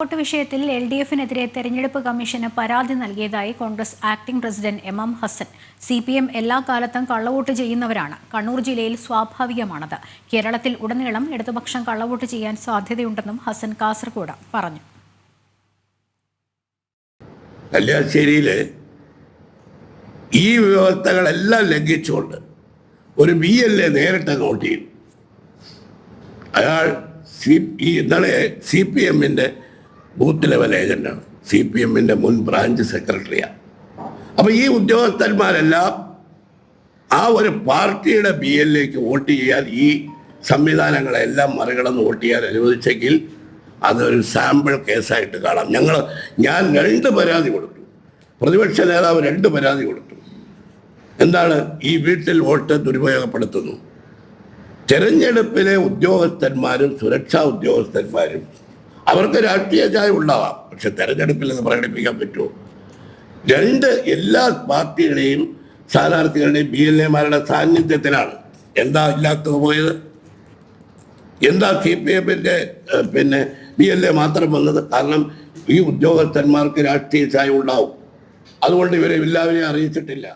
Vote വിഷയത്തിൽ L D എഫിനെതിരെ തെരഞ്ഞെടുപ്പ് കമ്മീഷന് പരാതി നൽകിയതായി Congress acting president M M Hasan. C P M എല്ലാ കാലത്തും കള്ളവോട്ട് ചെയ്യുന്നവരാണ്. കണ്ണൂർ ജില്ലയിൽ സ്വാഭാവികമാണത്. കേരളത്തിൽ ഉടനീളം ഇടതുപക്ഷം കള്ളവോട്ട് ചെയ്യാൻ സാധ്യതയുണ്ടെന്നും ഹസൻ കാസർഗോഡ് പറഞ്ഞു. കല്യാശ്ശേരിയിൽ ഈ വ്യവസ്ഥകളെല്ലാം ലംഘിച്ചുകൊണ്ട് ഒരു ബി എൽ എ നേരിട്ട് ചെയ്യും അയാൾ സി ഇന്നലെ സി പി എമ്മിന്റെ ബൂത്ത് ലെവൽ ഏജന്റാണ്. സി പി എമ്മിന്റെ മുൻ ബ്രാഞ്ച് സെക്രട്ടറിയാണ്. അപ്പോൾ ഈ ഉദ്യോഗസ്ഥന്മാരെല്ലാം ആ ഒരു പാർട്ടിയുടെ ബി എല്ലേക്ക് വോട്ട് ചെയ്യാൻ ഈ സംവിധാനങ്ങളെല്ലാം മറികടന്ന് വോട്ട് ചെയ്യാൻ അനുവദിച്ചെങ്കിൽ അതൊരു സാമ്പിൾ കേസായിട്ട് കാണാം. ഞങ്ങൾ ഞാൻ രണ്ട് പരാതി കൊടുത്തു. പ്രതിപക്ഷ നേതാവ് രണ്ട് പരാതി കൊടുത്തു. എന്താണ്? ഈ വീട്ടിൽ വോട്ട് ദുരുപയോഗപ്പെടുത്തുന്നു. തെരഞ്ഞെടുപ്പിലെ ഉദ്യോഗസ്ഥന്മാരും സുരക്ഷാ ഉദ്യോഗസ്ഥന്മാരും അവർക്ക് രാഷ്ട്രീയ ചായ ഉണ്ടാവാം. പക്ഷെ തെരഞ്ഞെടുപ്പിൽ അത് പ്രകടിപ്പിക്കാൻ പറ്റുമോ? രണ്ട് എല്ലാ പാർട്ടികളുടെയും സ്ഥാനാർത്ഥികളുടെയും ബി എൽ എമാരുടെ സാന്നിധ്യത്തിലാണ്. എന്താ ഇല്ലാത്തത് പോയത്? എന്താ സി പി എമ്മിന്റെ പിന്നെ ബി എൽ എ മാത്രം വന്നത്? കാരണം ഈ ഉദ്യോഗസ്ഥന്മാർക്ക് രാഷ്ട്രീയ ചായ ഉണ്ടാവും. അതുകൊണ്ട് ഇവരെ എല്ലാവരെയും അറിയിച്ചിട്ടില്ല.